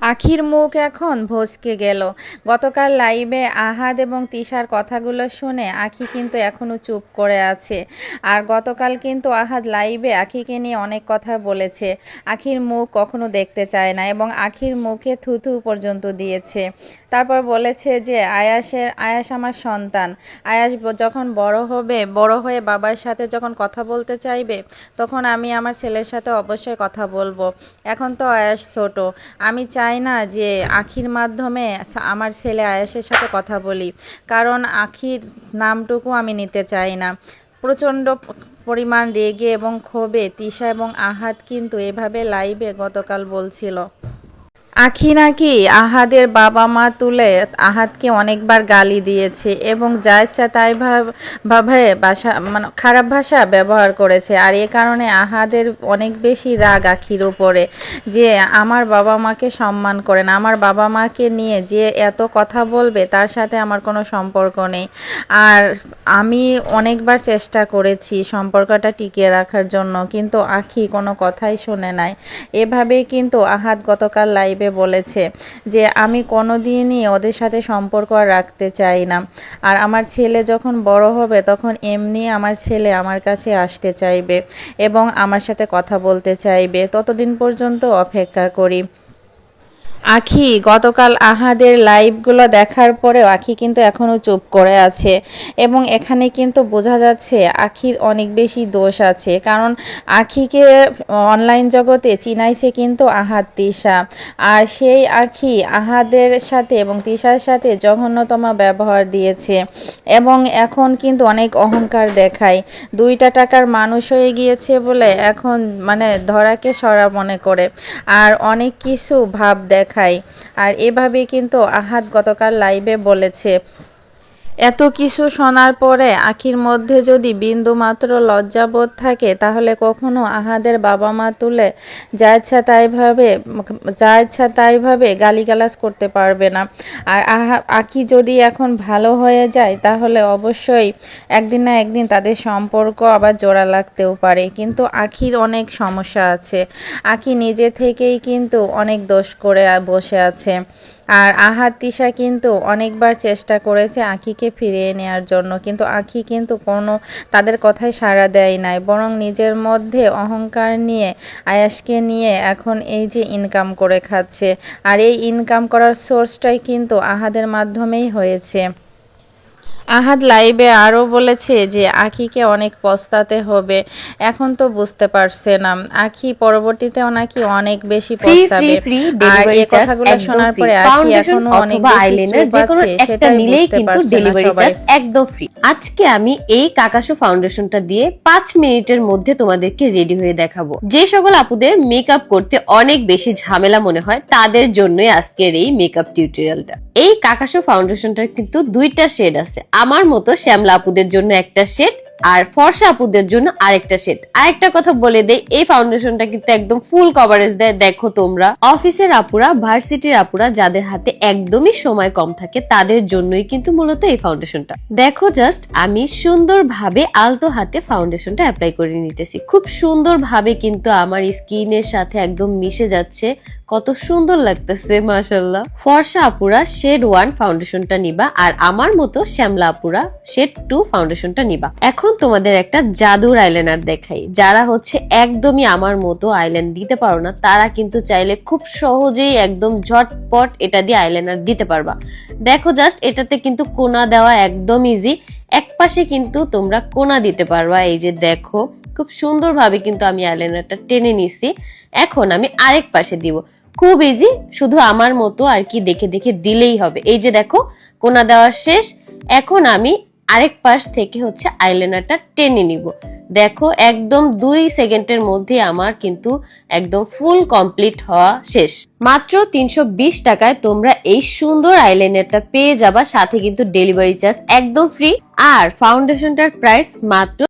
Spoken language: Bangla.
আখির মুখ এখন ভসকে গেল। গতকাল লাইভে আহাদ এবং তিশার কথাগুলো শুনে আখি কিন্তু এখনও চুপ করে আছে। আর গতকাল কিন্তু আহাদ লাইভে আখিকে নিয়ে অনেক কথা বলেছে। আখির মুখ কখনো দেখতে চায় না এবং আখির মুখে থুথু পর্যন্ত দিয়েছে। তারপর বলেছে যে, আয়াসের, আয়াস আমার সন্তান। আয়াস যখন বড় হবে, বড় হয়ে বাবার সাথে যখন কথা বলতে চাইবে, তখন আমি আমার ছেলের সাথে অবশ্যই কথা বলব। এখন তো আয়াস ছোট। আমি চাই না যে আখির মাধ্যমে আমার ছেলে আয়াসের সাথে কথা বলি। কারণ আখির নামটুকু আমি নিতে চাই না। প্রচণ্ড পরিমাণ রেগে এবং ক্ষোভে, তিশা এবং আহাত কিন্তু এভাবে লাইভে গতকাল বলছিল। আখি নাকি আহাদের বাবা মা তুলে আহাদকে অনেকবার গালি দিয়েছে এবং যা ইচ্ছা তাই ভাব- ভাষা মানে খারাপ ভাষা ব্যবহার করেছে। আর এ কারণে আহাদের অনেক বেশি রাগ আখির উপরে যে আমার বাবা মাকে সম্মান করে না, আমার বাবা মাকে নিয়ে যে এত কথা বলবে তার সাথে আমার কোনো সম্পর্ক নেই। আর আমি অনেকবার চেষ্টা করেছি সম্পর্কটা টিকিয়ে রাখার জন্য, কিন্তু আখি কোনো কথাই শোনে নাই। এভাবেই কিন্তু আহাদ গতকাল লাইভে বলেছে যে, আমি কোনো দিনই ওদের সাথে সম্পর্ক রাখতে চাই না। আর আমার ছেলে যখন বড় হবে, তখন এমনি আমার ছেলে আমার কাছে আসতে চাইবে এবং আমার সাথে কথা বলতে চাইবে। ততদিন পর্যন্ত অপেক্ষা করি। আখি, গতকাল আহাদের লাইভগুলো দেখার পরেও আখি কিন্তু এখনও চুপ করে আছে এবং এখানে কিন্তু বোঝা যাচ্ছে আখির অনেক বেশি দোষ আছে। কারণ আখিকে অনলাইন জগতে চিনাইছে কিন্তু আহাদ তিশা। আর সেই আখি আহাদের সাথে এবং তিশার সাথে জঘন্যতম ব্যবহার দিয়েছে এবং এখন কিন্তু অনেক অহংকার দেখায়। দুইটা টাকার মানুষ হয়ে গিয়েছে বলে এখন মানে ধরাকে সরা মনে করে। আর অনেক কিছু ভাব দেখায়। আর এভাবে কিন্তু আহাদ গতকাল লাইভে বলেছে এত কিছু শোনার পরে আখির মধ্যে যদি বিন্দু মাত্র লজ্জাবোধ থাকে, তাহলে কখনো আহাদের বাবা মা তুলে যা ইচ্ছা তাইভাবে যা ইচ্ছা তাইভাবে গালিগালাজ করতে পারবে না। আর আহা, আখি যদি এখন ভালো হয়ে যায়, তাহলে অবশ্যই একদিন না একদিন তাদের সম্পর্ক আবার জোড়া লাগতেও পারে। কিন্তু আখির অনেক সমস্যা আছে। আখি নিজে থেকেই কিন্তু অনেক দোষ করে বসে আছে। আর আহাত তিশা কিন্তু অনেকবার চেষ্টা করেছে আখিকে ফিরিয়ে নেওয়ার জন্য, কিন্তু আখি কিন্তু কোনো তাদের কথায় সাড়া দেয় নাই, বরং নিজের মধ্যে অহংকার নিয়ে, আয়াসকে নিয়ে এখন এই যে ইনকাম করে খাচ্ছে। আর এই ইনকাম করার সোর্সটাই কিন্তু আহাদের মাধ্যমেই হয়েছে। আহাদ লাইভে আরও বলেছে যে আখিকে অনেক পস্তাতে হবে। এখন তো বুঝতে পারছে না। আখি পরবর্তীতেও নাকি অনেক বেশি পস্তাবে। আর এই কথাগুলো শোনার পরে আখি এখনও অনেক বেশি চুপ আছে সেটাই নিলেই কিন্তু ডেলিভারি চার্জ একদম ফ্রি আজকে আমি এই কাকাশো ফাউন্ডেশনটা দিয়ে পাঁচ মিনিটের মধ্যে তোমাদেরকে রেডি হয়ে দেখাবো। যে সকল আপুদের মেকআপ করতে অনেক বেশি ঝামেলা মনে হয় তাদের জন্যই আজকের এই মেকআপ টিউটোরিয়ালটা এই কাকাশো ফাউন্ডেশনটার কিন্তু দুইটা শেড আছে। আমার মতো শ্যামলা আপুদের জন্য একটা শেড আর ফর্সা আপুদের জন্য আরেকটা সেট আরেকটা কথা বলে দেই, এই ফাউন্ডেশনটা কিন্তু একদম ফুল কভারেজ দেয়। দেখো তোমরা অফিসের আপুরা ভার্সিটির আপুরা যাদের হাতে একদমই সময় কম থাকে, তাদের জন্যই কিন্তু মূলত এই ফাউন্ডেশনটা দেখো জাস্ট আমি সুন্দরভাবে আলতো হাতে ফাউন্ডেশনটা অ্যাপ্লাই করে নিতেছি। খুব সুন্দরভাবে কিন্তু আমার স্কিনের সাথে একদম মিশে যাচ্ছে। কত সুন্দর লাগতেছে মাশাল্লাহ ফর্সা আপুরা শেড ওয়ান ফাউন্ডেশনটা নিবা আর আমার মতো শ্যামলা আপুরা শেড টু ফাউন্ডেশনটা নিবা। এখন তোমাদের একটা জাদুর আইলাইনার দেখাই। যারা হচ্ছে একদমই আমার মতো আইল্যান্ড দিতে পারো না, তারা কিন্তু চাইলে খুব সহজেই একদম ঝটপট এটা দিয়ে আইলাইনার দিতে পারবা। দেখো জাস্ট, এটাতে কিন্তু কোনা দেওয়া একদম ইজি এক পাশে কিন্তু তোমরা কোনা দিতে পারবা। এই যে দেখো খুব সুন্দরভাবে কিন্তু আমি আইলাইনারটা টেনে নিছি এখন আমি আরেক পাশে দিব। খুব ইজি শুধু আমার মতো আর কি দেখে দেখে দিলেই হবে। এই যে দেখো, কোনা দেওয়া শেষ। এখন আমি আরেক পাশ থেকে হচ্ছে আইলাইনারটা টেনে নিব। দেখো, একদম দুই সেকেন্ডের মধ্যে আমার কিন্তু একদম ফুল কমপ্লিট হওয়া শেষ। মাত্র তিনশো বিশ টাকায় তোমরা এই সুন্দর আইলাইনারটা পেয়ে যাবা। সাথে কিন্তু ডেলিভারি চার্জ একদম ফ্রি আর ফাউন্ডেশনটার প্রাইস মাত্র